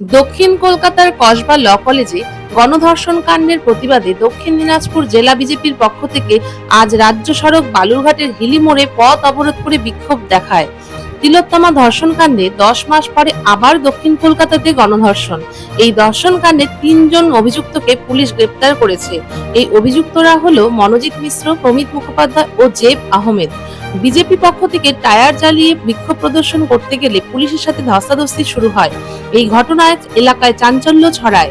দক্ষিণ কলকাতার কসবা ল কলেজে গণধর্ষণ কাণ্ডের প্রতিবাদে দক্ষিণ দিনাজপুর জেলা বিজেপির পক্ষ থেকে আজ রাজ্য সড়ক বালুরঘাটের হিলি মোড়ে পথ অবরোধ করে বিক্ষোভ দেখায়। তিলোত্তমা ধর্ষণ কাণ্ডে দশ মাস পরে আবার দক্ষিণ কলকাতাতে গণধর্ষণ এই ধর্ষণ কাণ্ডে তিনজন অভিযুক্তকে পুলিশ গ্রেপ্তার করেছে এই অভিযুক্তরা হল মনোজিৎ মিশ্র প্রমিত মুখোপাধ্যায় ও জেব আহমেদ বিজেপি পক্ষ থেকে টায়ার জ্বালিয়ে বিক্ষোভ প্রদর্শন করতে গেলে পুলিশের সাথে ধস্তাধস্তি শুরু হয় এই ঘটনায় এলাকায় চাঞ্চল্য ছড়ায়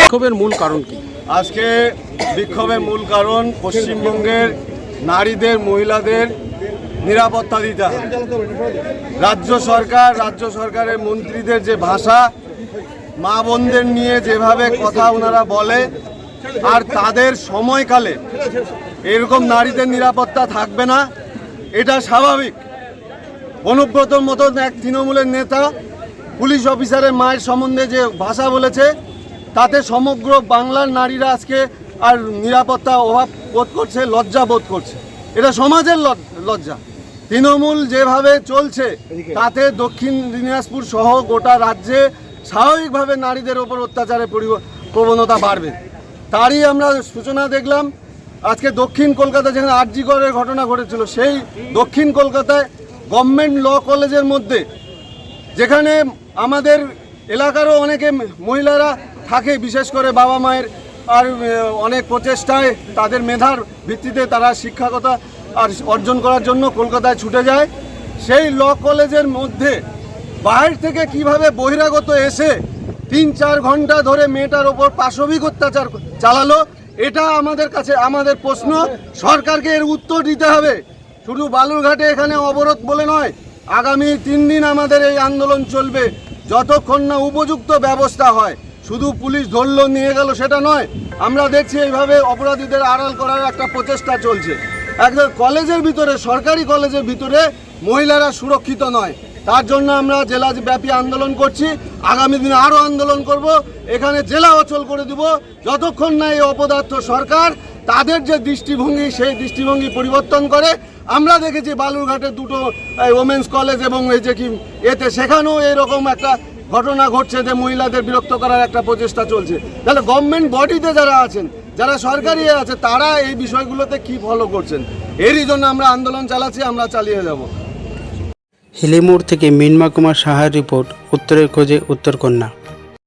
বিক্ষোভের মূল কারণ কি? আজকে বিক্ষোভের মূল কারণ পশ্চিমবঙ্গের নারীদের, মহিলাদের নিরাপত্তা দিতে রাজ্য সরকার, রাজ্য সরকারের মন্ত্রীদের যে ভাষা, মা বোনদের নিয়ে যেভাবে কথা ওনারা বলে আর তাদের সময়কালে এরকম নারীদের নিরাপত্তা থাকবে না, এটা স্বাভাবিক। অনুব্রতর মতন এক তৃণমূলের নেতা পুলিশ অফিসারের মায়ের সম্বন্ধে যে ভাষা বলেছে, তাতে সমগ্র বাংলার নারীরা আজকে আর নিরাপত্তা অভাব বোধ করছে, লজ্জা বোধ করছে। এটা সমাজের লজ- লজ্জা। তৃণমূল যেভাবে চলছে, তাতে দক্ষিণ দিনাজপুর সহ গোটা রাজ্যে স্বাভাবিকভাবে নারীদের ওপর অত্যাচারের পরিব- প্রবণতা বাড়বে। তারই আমরা সূচনা দেখলাম। আজকে দক্ষিণ কলকাতা যেখানে আরজিগড়ের ঘটনা ঘটেছিল, সেই দক্ষিণ কলকাতায় গভর্নমেন্ট ল কলেজের মধ্যে, যেখানে আমাদের এলাকারও অনেকে মহিলারা থাকে, বিশেষ করে বাবা মায়ের, আর অনেক প্রচেষ্টায় তাদের মেধার ভিত্তিতে তারা শিক্ষাকতা আর অর্জন করার জন্য কলকাতায় ছুটে যায়। সেই ল কলেজের মধ্যে বাইরে থেকে কীভাবে বহিরাগত এসে তিন চার ঘণ্টা ধরে মেয়েটার ওপর পাশবিক অত্যাচার চালালো। এটা আমাদের কাছে, আমাদের প্রশ্ন। সরকারকে এর উত্তর দিতে হবে। শুধু বালুরঘাটে এখানে অবরোধ বলে নয়, আগামী তিন দিন আমাদের এই আন্দোলন চলবে। যতক্ষণ না উপযুক্ত ব্যবস্থা হয়, শুধু পুলিশ ধরল, নিয়ে গেল, সেটা নয়। আমরা দেখছি এইভাবে অপরাধীদের আড়াল করার একটা প্রচেষ্টা চলছে। একদম কলেজের ভিতরে, সরকারি কলেজের ভিতরে মহিলারা সুরক্ষিত নয়। তার জন্য আমরা জেলা ব্যাপী আন্দোলন করছি। আগামী দিনে আরও আন্দোলন করব। এখানে জেলা অচল করে দিব। যতক্ষণ না এই অপদার্থ সরকার তাদের যে দৃষ্টিভঙ্গি, সেই দৃষ্টিভঙ্গি পরিবর্তন করে। আমরা দেখেছি বালুরঘাটে দুটো ওমেন্স কলেজ এবং এই যে কি এতে সেখানেও এরকম একটা ঘটনা ঘটছে যে মহিলাদের বিরক্ত করার একটা প্রচেষ্টা চলছে। তাহলে গভর্নমেন্ট বডিতে যারা আছেন, যারা সরকারি আছে, তারা এই বিষয়গুলোতে কি ফলো করছেন? এরই জন্য আমরা আন্দোলন চালাচ্ছি, আমরা চালিয়ে যাব। হিলিমোড় থেকে মিনমা কুমার সাহার রিপোর্ট উত্তরের খোঁজে উত্তরকন্যা।